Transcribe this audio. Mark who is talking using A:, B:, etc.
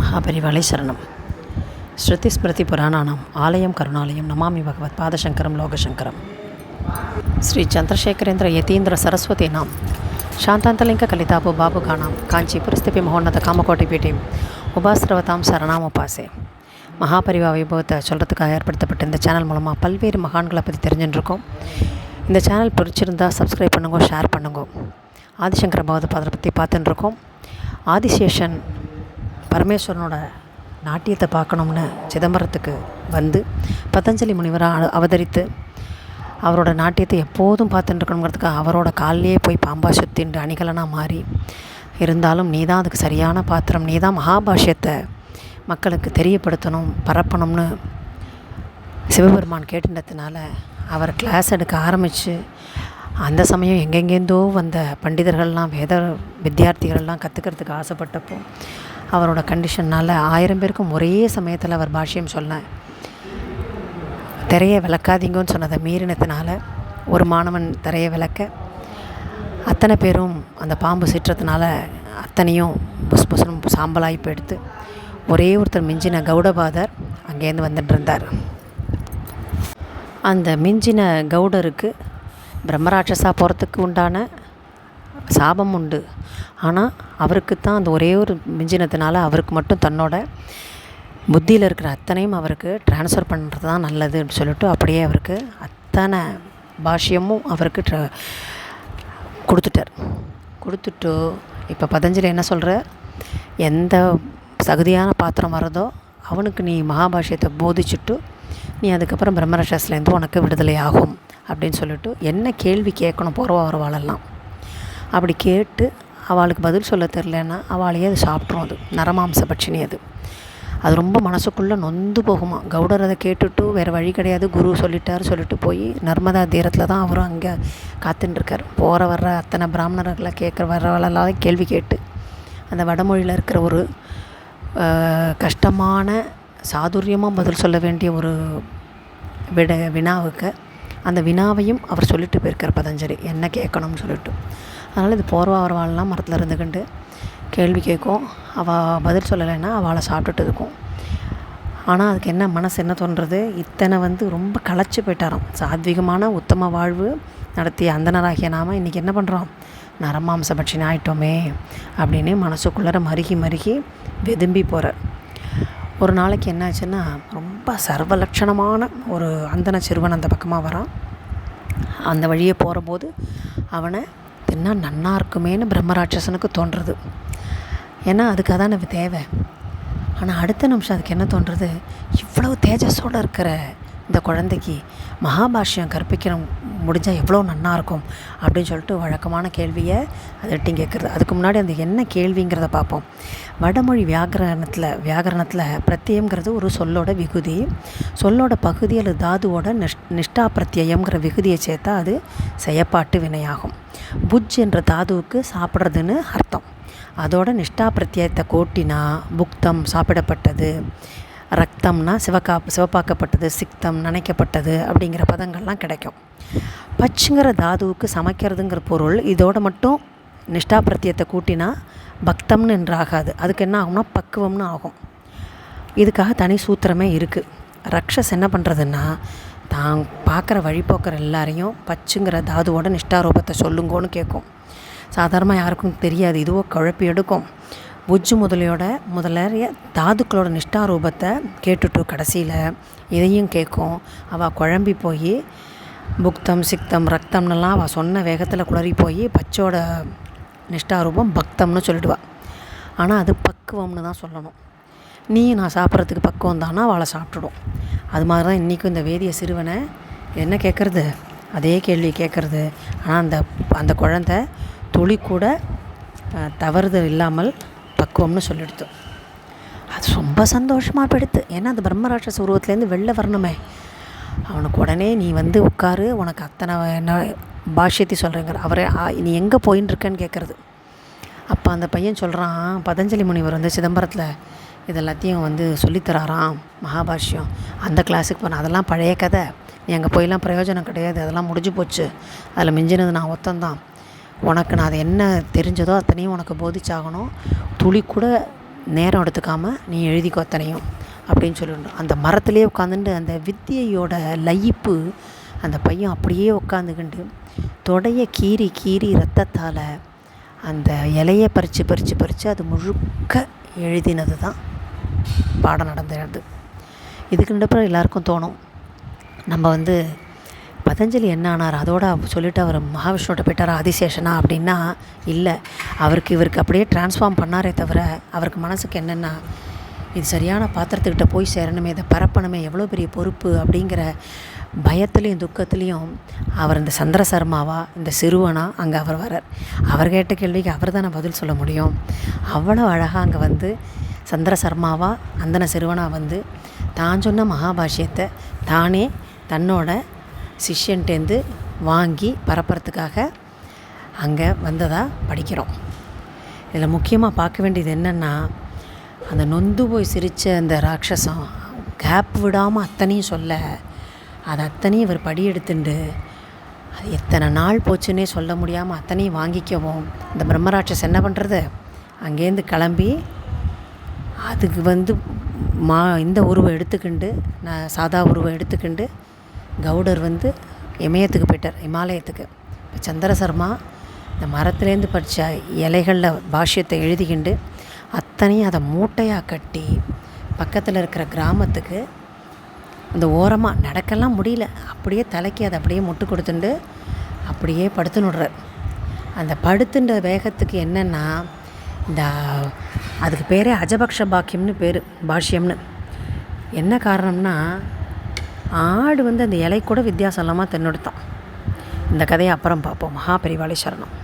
A: மகாபரிவாலே சரணம். ஸ்ருதி మహాపరివాళై శరణం శృతి స్మృతి పురాణానం ఆలయం కరుణాలయం నమామి భగవత్ పాదశంకరం లోకశంకరం శ్రీ சாந்தாந்தலிங்க கலிதாபு సరస్వతీనాం శాంతాంతలింక కలితాపు బాబుగాణాం కాంచీపురస్థితి మహోన్నత కామకోటి పీఠం உபாசிரவதாம் சரணாமபாசே. மகாபரிவா விபவத்தை சொல்கிறதுக்காக ஏற்படுத்தப்பட்ட இந்த சேனல் மூலமாக பல்வேறு மகான்களை பற்றி தெரிஞ்சுட்டுருக்கோம் இந்த சேனல் பிடிச்சிருந்தால் சப்ஸ்கிரைப் பண்ணுங்க ஷேர் பண்ணுங்க. ஆதிசங்கர பாவது பாதரை பற்றி பார்த்துட்டுருக்கோம் ஆதிசேஷன் பரமேஸ்வரனோட நாட்டியத்தை பார்க்கணும்னு சிதம்பரத்துக்கு வந்து பதஞ்சலி முனிவராக அவதரித்து அவரோட நாட்டியத்தை எப்போதும் பார்த்துட்டுருக்கணுங்கிறதுக்காக அவரோட காலிலேயே போய் பாம்பா சுத்தின்ற அணிகலனாக மாறி இருந்தாலும் நீ தான் அதுக்கு சரியான பாத்திரம் நீ தான் மகாபாஷ்யத்தை மக்களுக்கு தெரியப்படுத்தணும் பரப்பணும்னு சிவபெருமான் கேட்டுனதுனால அவர் கிளாஸ் எடுக்க ஆரம்பித்து அந்த சமயம் எங்கெங்கேருந்தோ வந்த பண்டிதர்கள்லாம் வேத வித்தியார்த்திகள்லாம் கற்றுக்கிறதுக்கு ஆசைப்பட்டப்போ அவரோட கண்டிஷன்னால் ஆயிரம் பேருக்கும் ஒரே சமயத்தில் அவர் பாஷ்யம் சொன்னேன் திரையை விளக்காதீங்கன்னு சொன்னதை மீறினத்தினால ஒரு மாணவன் திரையை விளக்க அத்தனை பேரும் அந்த பாம்பு சிற்றத்தினால அத்தனையும் புஸ் புஸ்னு சாம்பலாகி போயிடுத்து ஒரே ஒருத்தர் மிஞ்சின கௌடபாதர் அங்கேருந்து வந்துட்டு இருந்தார் அந்த மிஞ்சின கௌடருக்கு பிரம்மராட்சஸா போகிறதுக்கு உண்டான சாபம் உண்டு. ஆனால் அவருக்கு தான் அந்த ஒரே ஒரு மிஞ்சினத்தினால அவருக்கு மட்டும் தன்னோட புத்தியில் இருக்கிற அத்தனையும் அவருக்கு ட்ரான்ஸ்ஃபர் பண்ணுறது தான் நல்லதுன்னு சொல்லிட்டு அப்படியே அவருக்கு அத்தனை பாஷ்யமும் அவருக்கு ட்ர கொடுத்துட்டார். கொடுத்துட்டு இப்போ பதஞ்சலி என்ன சொல்கிற எந்த தகுதியான பாத்திரம் வரதோ அவனுக்கு நீ மகாபாஷ்யத்தை போதிச்சுட்டு நீ அதுக்கப்புறம் பிரம்மரஷஸ்லேருந்து உனக்கு விடுதலை ஆகும் அப்படின்னு சொல்லிட்டு என்ன கேள்வி கேட்கணும் போகிறவா வரவாளெல்லாம் அப்படி கேட்டு அவளுக்கு பதில் சொல்ல தெரிலன்னா அவளையே அது சாப்பிட்ரும் அது. நரமாம்ச பட்சினி அது. அது ரொம்ப மனசுக்குள்ளே நொந்து போகுமா. கவுடர் அதை கேட்டுட்டு வேறு வழி கிடையாது. குரு சொல்லிட்டார் சொல்லிட்டு போய் நர்மதா தீரத்தில் தான் அவரும் அங்கே காத்துட்டுருக்கார் போகிற வர்ற அத்தனை பிராமணர்களை கேட்குற வர்றவளெல்லாம் கேள்வி கேட்டு அந்த வடமொழியில் இருக்கிற ஒரு கஷ்டமான சாதுரியமாக பதில் சொல்ல வேண்டிய ஒரு விட வினாவுக்கு அந்த வினாவையும் அவர் சொல்லிட்டு போயிருக்கார் பதஞ்சலி. என்ன கேட்கணும்னு சொல்லிட்டு. அதனால் இது போர்வா வரவாள்லாம் மரத்தில் இருந்துக்கிண்டு கேள்வி கேட்கும். அவள் பதில் சொல்லலைன்னா அவளை சாப்பிட்டுட்டு இருக்கும். ஆனால் அதுக்கு என்ன மனசு என்ன தோன்றது? இத்தனை வந்து ரொம்ப களைச்சி போயிட்டாராம். சாத்விகமான உத்தம வாழ்வு நடத்திய அந்தனராகிய நாம இன்றைக்கி என்ன பண்ணுறோம் நரமாம்ச பட்சினி ஆயிட்டோமே அப்படின்னு மனசுக்குள்ளார மருகி மருகி வெதும்பி போகிறார் ஒரு நாளைக்கு என்னாச்சுன்னா ரொம்ப சர்வலட்சணமான ஒரு அந்தன சிறுவன் அந்த பக்கமாக வரான். அந்த வழியே போகிறபோது அவனை தின்னா நன்னா இருக்குமேன்னு பிரம்மராட்சசனுக்கு தோன்றுறது ஏன்னா அதுக்கு அதான் எனக்கு தேவை. ஆனால் அடுத்த நிமிஷம் அதுக்கு என்ன தோன்றுறது இவ்வளவு தேஜஸோடு இருக்கிற இந்த குழந்தைக்கு மகாபாஷ்யம் கற்பிக்கிற முடிஞ்சால் எவ்வளோ நல்லாயிருக்கும் அப்படின்னு சொல்லிட்டு வழக்கமான கேள்வியை அது கேட்குறது. அதுக்கு முன்னாடி அந்த என்ன கேள்விங்கிறத பார்ப்போம். வடமொழி வியாகரணத்தில் வியாகரணத்தில் பிரத்தியங்கிறது ஒரு சொல்லோட விகுதி. சொல்லோட பகுதி அல்லது தாதுவோட நிஷ் நிஷ்டா பிரத்யம்ங்கிற விகுதியை சேர்த்தா அது செயப்பாட்டு வினையாகும். புஜ் என்ற தாதுவுக்கு சாப்பிட்றதுன்னு அர்த்தம். அதோட நிஷ்டா பிரத்யத்தை கோட்டினா புக்தம் சாப்பிடப்பட்டது. ரத்தம்னா சிவக்கா சிவப்பாக்கப்பட்டது சிக்தம் நனைக்கப்பட்டது அப்படிங்கிற பதங்கள்லாம் கிடைக்கும். பச்சுங்கிற தாதுவுக்கு சமைக்கிறதுங்கிற பொருள் இதோட மட்டும் நிஷ்டா பிரத்தியத்தை கூட்டினா பக்தம்னு என்று ஆகாது அதுக்கு என்ன ஆகும்னா பக்குவம்னு ஆகும். இதுக்காக தனி சூத்திரமே இருக்குது ரக்ஷஸ் என்ன பண்ணுறதுன்னா தான் பார்க்குற வழிபோக்கிற எல்லாரையும் பச்சுங்கிற தாதுவோட நிஷ்டாரூபத்தை சொல்லுங்கோன்னு கேட்கும். சாதாரணமாக யாருக்கும் தெரியாது. இதுவோ குழப்பி எடுக்கும். புஜ்ஜு முதலியோட முதலறைய தாதுக்களோட நிஷ்டாரூபத்தை கேட்டுட்டு கடைசியில். இதையும் கேட்கும். அவள் குழம்பி போய் புக்தம் சிக்தம் ரத்தம்னெல்லாம் அவள் சொன்ன வேகத்தில் குளறி போய் பச்சோட நிஷ்டாரூபம் பக்தம்னு சொல்லிடுவாள் ஆனால் அது பக்குவம்னு தான் சொல்லணும். நீ நான் சாப்பிட்றதுக்கு பக்குவம் தானா அவளை சாப்பிட்டுடும். அது மாதிரி தான் இன்றைக்கும் இந்த வேதிய சிறுவனை என்ன கேட்குறது? அதே கேள்வி கேட்குறது. ஆனால் அந்த அந்த குழந்த துளி கூட தவறுதல் இல்லாமல் பக்குவம்னு சொல்லிடுத்தோம் அது ரொம்ப சந்தோஷமாக போயிடுது ஏன்னா அந்த பிரம்மராட்சச உருவத்துலேருந்து வெளில வரணுமே. அவனுக்கு உடனே நீ வந்து உட்காரு உனக்கு அத்தனை என்ன பாஷ்யத்தை சொல்கிறேங்கிற அவரே நீ எங்கே போயின்னு இருக்கேன்னு கேட்குறது அப்போ அந்த பையன் சொல்கிறான் பதஞ்சலி முனிவர் வந்து சிதம்பரத்தில் இது எல்லாத்தையும் வந்து சொல்லித்தராராம் மகாபாஷ்யம். அந்த கிளாஸுக்கு போனேன் அதெல்லாம் பழைய கதை. நீ அங்கே போயெல்லாம் பிரயோஜனம் கிடையாது. அதெல்லாம் முடிஞ்சு போச்சு. அதில் மிஞ்சினது நான் ஒத்தந்தான் உனக்கு நான் அது என்ன தெரிஞ்சதோ அத்தனையும் உனக்கு போதிச்சாகணும். துளி கூட நேரம் எடுத்துக்காமல் நீ எழுதிக்கோ அத்தனையும் அப்படின்னு சொல்லிடணும். அந்த மரத்துலேயே உட்காந்துட்டு அந்த வித்தியையோட லயிப்பு அந்த பையன் அப்படியே உட்காந்துக்கிண்டு தொடைய கீறி கீறி ரத்தத்தால் அந்த இலையை பறித்து பறித்து பறித்து அது முழுக்க எழுதினது தான் பாடம் நடந்தது. இதுக்கு நடுப்புற எல்லாருக்கும் தோணும். நம்ம வந்து பதஞ்சலி என்ன ஆனார்? அதோட சொல்லிட்டு அவர் மகாவிஷ்ணுவோட போயிட்டார்? ஆதிசேஷனா அப்படின்னா இல்லை. அவருக்கு இவருக்கு அப்படியே ட்ரான்ஸ்ஃபார்ம் பண்ணாரே தவிர அவருக்கு மனசுக்கு என்னென்னா இது சரியான பாத்திரத்துக்கிட்ட போய் சேரணுமே இதை பரப்பணுமே எவ்வளோ பெரிய பொறுப்பு அப்படிங்கிற பயத்துலேயும் துக்கத்துலேயும் அவர் இந்த சந்திர சர்மாவா இந்த சிறுவனா அங்கே அவர் வரார் அவர் கேட்ட கேள்விக்கு அவர் தானே பதில் சொல்ல முடியும்? அவ்வளோ அழகாக அங்கே வந்து சந்திர சர்மாவா அந்தன சிறுவனாக வந்து தான் சொன்ன மகாபாஷ்யத்தை தானே தன்னோட சிஷ்யன்ட்டேருந்து வாங்கி பரப்புறதுக்காக அங்கே வந்ததாக படிக்கிறோம். இதில் முக்கியமாக பார்க்க வேண்டியது என்னென்னா அந்த நொந்து போய் சிரித்த அந்த ராட்சசம் கேப் விடாமல் அத்தனையும் சொல்ல அது அத்தனையும் இவர் படி எடுத்துண்டு அது எத்தனை நாள் போச்சுன்னே சொல்ல முடியாமல் அத்தனையும் வாங்கிக்கவும் இந்த பிரம்மராட்சஸ் என்ன பண்ணுறது அங்கேருந்து கிளம்பி அதுக்கு வந்து மா இந்த உருவம் எடுத்துக்கிண்டு நான் சாதா உருவம் எடுத்துக்கிண்டு கவுடர் வந்து இமயத்துக்கு போயிட்டார் இமாலயத்துக்கு. இப்போ சந்திரசர்மா இந்த மரத்துலேருந்து படித்த இலைகளில் பாஷ்யத்தை எழுதிக்கிண்டு அத்தனையும் அதை மூட்டையாக கட்டி பக்கத்தில் இருக்கிற கிராமத்துக்கு அந்த ஓரமாக நடக்கலாம் முடியல. அப்படியே தலைக்கு அதை அப்படியே முட்டு கொடுத்துண்டு அப்படியே படுத்துனுடுறார் அந்த படுத்துன்ற வேகத்துக்கு என்னென்னா இந்த அதுக்கு பேரே அஜபக்ஷ பாக்கியம்னு பேர் பாஷ்யம்னு. என்ன காரணம்னா ஆடு வந்து அந்த இலை கூட வித்தியாசம் இல்லாமல் தென்னெடுத்தான். இந்த கதையை அப்புறம் பார்ப்போம். மகாபெரிவாளி சரணம்.